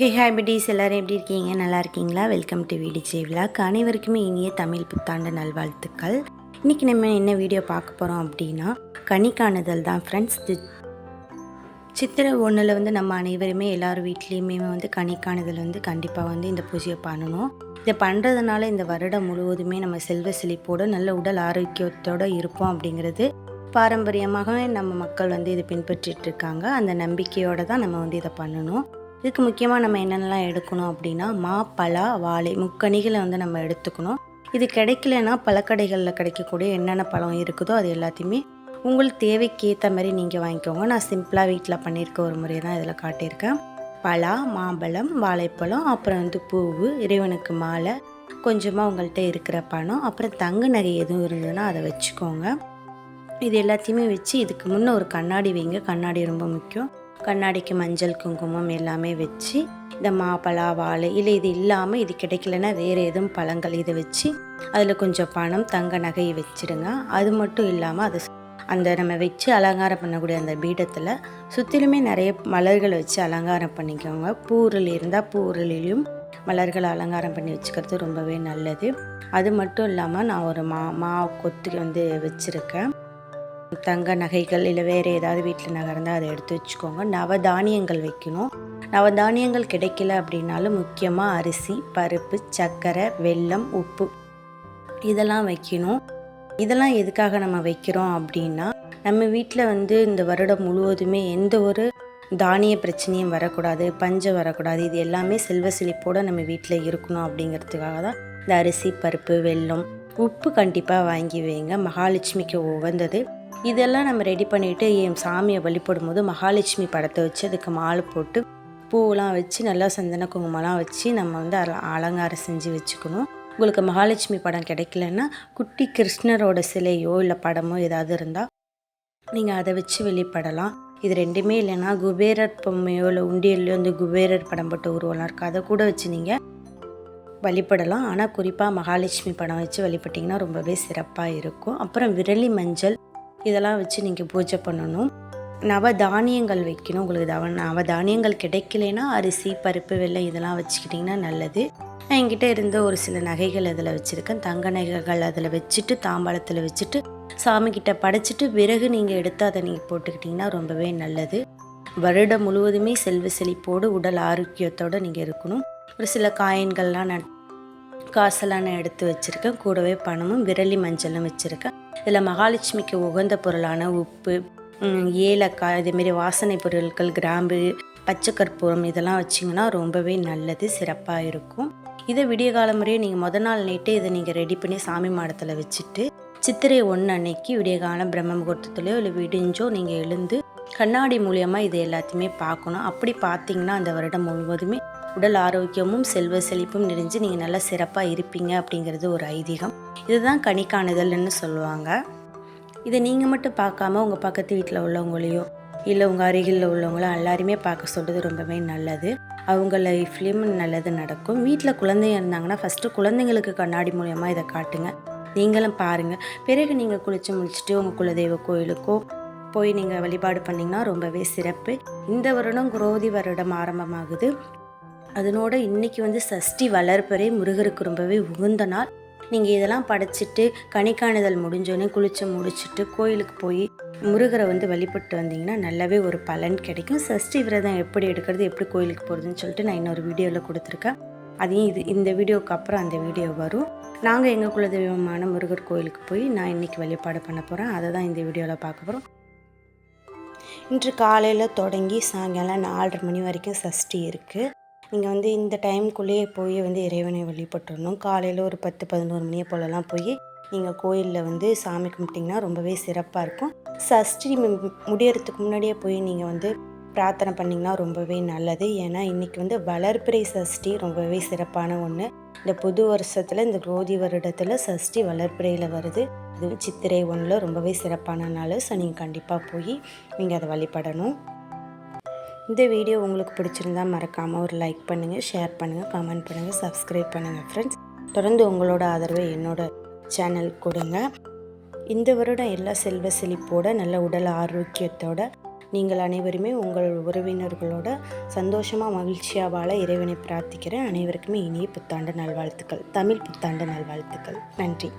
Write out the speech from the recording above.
ஹே ஹாபிடிஸ் எல்லோரும் எப்படி இருக்கீங்க? நல்லா இருக்கீங்களா? வெல்கம் டு விடிஜே விழாக் அனைவருக்குமே இனிய தமிழ் புத்தாண்டு நல்வாழ்த்துக்கள். இன்றைக்கி நம்ம என்ன வீடியோ பார்க்க போகிறோம் அப்படின்னா கனி காணுதல் தான் ஃப்ரெண்ட்ஸ் சித்திரை ஒன்றில் வந்து நம்ம அனைவருமே எல்லார் வீட்லேயுமே வந்து கனி காணுதல் வந்து கண்டிப்பாக வந்து இந்த பூஜையை பண்ணணும். இதை பண்ணுறதுனால இந்த வருடம் முழுவதுமே நம்ம செல்வ செழிப்போடு நல்ல உடல் ஆரோக்கியத்தோடு இருப்போம் அப்படிங்கிறது பாரம்பரியமாகவே நம்ம மக்கள் வந்து இதை பின்பற்றிட்டு இருக்காங்க. அந்த நம்பிக்கையோடு தான் நம்ம வந்து இதை பண்ணணும். இதுக்கு முக்கியமாக நம்ம என்னென்னலாம் எடுக்கணும் அப்படின்னா மா பலா வாழை முக்கணிகளை வந்து நம்ம எடுத்துக்கணும். இது கிடைக்கலன்னா பழக்கடைகளில் கிடைக்கக்கூடிய என்னென்ன பழம் இருக்குதோ அது எல்லாத்தையுமே உங்களுக்கு தேவைக்கு ஏற்ற மாதிரி நீங்கள் வாங்கிக்கோங்க. நான் சிம்பிளாக வீட்டில் பண்ணியிருக்க ஒரு முறையை தான் இதில் காட்டியிருக்கேன். பலா மாம்பழம் வாழைப்பழம் அப்புறம் வந்து பூவு இறைவனுக்கு மாலை கொஞ்சமாக உங்கள்கிட்ட இருக்கிற பணம் அப்புறம் தங்க நகை எதுவும் இருந்ததுன்னா அதை வச்சுக்கோங்க. இது எல்லாத்தையுமே வச்சு இதுக்கு முன்னே ஒரு கண்ணாடி வைங்க. கண்ணாடி ரொம்ப முக்கியம். கண்ணாடிக்கு மஞ்சள் குங்குமம் எல்லாமே வச்சு இந்த மாப்பழா வாழை இல்லை இது இல்லாமல் இது கிடைக்கலன்னா வேறு எதுவும் பழங்கள் இதை வச்சு அதில் கொஞ்சம் பணம் தங்க நகையை வச்சுடுங்க. அது மட்டும் இல்லாமல் அதை அந்த நம்ம வச்சு அலங்காரம் பண்ணக்கூடிய அந்த பீடத்தில் சுற்றிலுமே நிறைய மலர்களை வச்சு அலங்காரம் பண்ணிக்கோங்க. பூரில் இருந்தால் பூரிலையும் மலர்களை அலங்காரம் பண்ணி வச்சுக்கிறது ரொம்பவே நல்லது. அது மட்டும் இல்லாமல் நான் ஒரு மா மா கொத்து வந்து வச்சுருக்கேன். தங்க நகைகள் இல்லை வேறு ஏதாவது வீட்டில் நகை இருந்தால் அதை எடுத்து வச்சுக்கோங்க. நவதானியங்கள் வைக்கணும். நவதானியங்கள் கிடைக்கல அப்படின்னாலும் முக்கியமாக அரிசி பருப்பு சர்க்கரை வெல்லம் உப்பு இதெல்லாம் வைக்கணும். இதெல்லாம் எதுக்காக நம்ம வைக்கிறோம் அப்படின்னா நம்ம வீட்டில் வந்து இந்த வருடம் முழுவதுமே எந்த ஒரு தானிய பிரச்சனையும் வரக்கூடாது பஞ்சம் வரக்கூடாது. இது எல்லாமே செல்வ செழிப்போடு நம்ம வீட்டில் இருக்கணும் அப்படிங்கிறதுக்காக தான் இந்த அரிசி பருப்பு வெல்லம் உப்பு கண்டிப்பாக வாங்கி வைங்க. மகாலட்சுமிக்கு உகந்தது இதெல்லாம் நம்ம ரெடி பண்ணிவிட்டு என் சாமியை வழிபடும் போது மகாலட்சுமி படத்தை வச்சு அதுக்கு மாலை போட்டு பூவெலாம் வச்சு நல்லா சந்தன குங்குமம்லாம் வச்சு நம்ம வந்து அலங்காரம் செஞ்சு வச்சுக்கணும். உங்களுக்கு மகாலட்சுமி படம் கிடைக்கலன்னா குட்டி கிருஷ்ணரோட சிலையோ இல்லை படமோ ஏதாவது இருந்தால் நீங்கள் அதை வச்சு வெளிப்படலாம். இது ரெண்டுமே இல்லைன்னா குபேரர் பொம்மையோ இல்லை உண்டியல்லையோ இந்த குபேரர் படம் போட்ட உருவலாம் இருக்குது அதை கூட வச்சு நீங்கள் வழிபடலாம். ஆனால் குறிப்பாக மகாலட்சுமி படம் வச்சு வழிபட்டிங்கன்னா ரொம்பவே சிறப்பாக இருக்கும். அப்புறம் விரலி மஞ்சள் இதெல்லாம் வச்சு நீங்கள் பூஜை பண்ணணும். நவதானியங்கள் வைக்கணும். உங்களுக்கு தவ நவதானியங்கள் கிடைக்கலனா அரிசி பருப்பு வெள்ளை இதெல்லாம் வச்சுக்கிட்டிங்கன்னா நல்லது. என்கிட்ட இருந்த ஒரு சில நகைகள் அதில் வச்சுருக்கேன். தங்க நகைகள் அதில் வச்சுட்டு தாம்பாளத்தில் வச்சுட்டு சாமிக்கிட்ட படைச்சிட்டு பிறகு நீங்கள் எடுத்து அதை நீங்கள் போட்டுக்கிட்டிங்கன்னா ரொம்பவே நல்லது. வருடம் முழுவதுமே செல்வ செழிப்போடு உடல் ஆரோக்கியத்தோடு நீங்கள் இருக்கணும். ஒரு சில காயின்கள்லாம் நான் காசெல்லாம் நான் எடுத்து வச்சுருக்கேன். கூடவே பணமும் விரலி மஞ்சளும் வச்சுருக்கேன். இதில் மகாலட்சுமிக்கு உகந்த பொருளான உப்பு ஏலக்காய் இதேமாரி வாசனை பொருட்கள் கிராம்பு பச்சை கற்பூரம் இதெல்லாம் வச்சிங்கன்னா ரொம்பவே நல்லது சிறப்பாக இருக்கும். இதை விடிய கால முறையே நீங்கள் முத நாள் நைட்டே இதை நீங்கள் ரெடி பண்ணி சாமி மாடத்தில் வச்சுட்டு சித்திரை ஒன்று அன்னைக்கு விடிய காலம் பிரம்ம முகூர்த்தத்துலையோ இல்லை விடிஞ்சோ நீங்கள் எழுந்து கண்ணாடி மூலியமாக இது எல்லாத்தையுமே பார்க்கணும். அப்படி பார்த்தீங்கன்னா அந்த வருடம் முழுவதுமே உடல் ஆரோக்கியமும் செல்வ செழிப்பும் நிறைஞ்சு நீங்கள் நல்லா சிறப்பாக இருப்பீங்க அப்படிங்கிறது ஒரு ஐதீகம். இதுதான் கணிக்காணுதல்னு சொல்லுவாங்க. இதை நீங்கள் மட்டும் பார்க்காம உங்கள் பக்கத்து வீட்டில் உள்ளவங்களையோ இல்லை உங்கள் அருகில் உள்ளவங்களோ எல்லாருமே பார்க்க சொல்கிறது ரொம்பவே நல்லது. அவங்க லைஃப்லேயும் நல்லது நடக்கும். வீட்டில் குழந்தைங்க இருந்தாங்கன்னா ஃபஸ்ட்டு குழந்தைங்களுக்கு கண்ணாடி மூலயமா இதை காட்டுங்க. நீங்களும் பாருங்கள் பிறகு நீங்கள் குளித்து முடிச்சுட்டு உங்கள் குலதெய்வ கோயிலுக்கோ போய் நீங்கள் வழிபாடு பண்ணிங்கன்னா ரொம்பவே சிறப்பு. இந்த வருடம் குரோதி வருடம் ஆரம்பமாகுது. அதனோட இன்றைக்கி வந்து சஷ்டி வளர்ப்பறை முருகருக்கு ரொம்பவே உகந்த நாள். நீங்கள் இதெல்லாம் படைச்சிட்டு கணிக்காணுதல் முடிஞ்சோடனே குளிச்சு முடிச்சுட்டு கோயிலுக்கு போய் முருகரை வந்து வழிபட்டு வந்தீங்கன்னா நல்லாவே ஒரு பலன் கிடைக்கும். சஷ்டி விரதம் எப்படி எடுக்கிறது எப்படி கோயிலுக்கு போகிறதுன்னு சொல்லிட்டு நான் இன்னொரு வீடியோவில் கொடுத்துருக்கேன். அதையும் இது இந்த வீடியோவுக்கு அப்புறம் அந்த வீடியோ வரும். நாங்கள் எங்கள் குலதெய்வமான முருகர் கோயிலுக்கு போய் நான் இன்றைக்கி வழிபாடு பண்ண போகிறேன் அதை தான் இந்த வீடியோவில் பார்க்க போகிறோம் இன்று காலையில் தொடங்கி சாயங்காலம் நாலரை மணி வரைக்கும் சஷ்டி இருக்குது நீங்கள் வந்து இந்த டைம்குள்ளேயே போய் வந்து இறைவனை வழிபட்டுடணும் காலையில் ஒரு பத்து பதினோரு மணியை போலலாம் போய் நீங்கள் கோயிலில் வந்து சாமி கும்பிட்டிங்கன்னா ரொம்பவே சிறப்பாக இருக்கும். சஷ்டி முடியறதுக்கு முன்னாடியே போய் நீங்கள் வந்து பிரார்த்தனை பண்ணிங்கன்னா ரொம்பவே நல்லது. ஏன்னா இன்றைக்கி வந்து வளர்ப்பிறை சஷ்டி ரொம்பவே சிறப்பான ஒன்று இந்த புது வருஷத்தில் இந்த குரோதி வருடத்தில் சஷ்டி வளர்ப்பிறையில் வருது. அதுவும் சித்திரை ஒன்றில் ரொம்பவே சிறப்பான நாள். ஸோ நீங்கள் கண்டிப்பாக போய் நீங்கள் அதை வழிபடணும். இந்த வீடியோ உங்களுக்கு பிடிச்சிருந்தா மறக்காமல் ஒரு லைக் பண்ணுங்கள் ஷேர் பண்ணுங்கள் கமெண்ட் பண்ணுங்கள் சப்ஸ்கிரைப் பண்ணுங்கள் ஃப்ரெண்ட்ஸ் தொடர்ந்து உங்களோட ஆதரவை என்னோட சேனல் கொடுங்க. இந்த வருடம் எல்லா செல்வ செழிப்போட நல்ல உடல் ஆரோக்கியத்தோட நீங்கள் அனைவருமே உங்கள் உறவினர்களோட சந்தோஷமாக மகிழ்ச்சியாக வாழ இறைவனை பிரார்த்திக்கிறேன். அனைவருக்குமே இனிய புத்தாண்டு நல்வாழ்த்துக்கள். தமிழ் புத்தாண்டு நல்வாழ்த்துக்கள். நன்றி.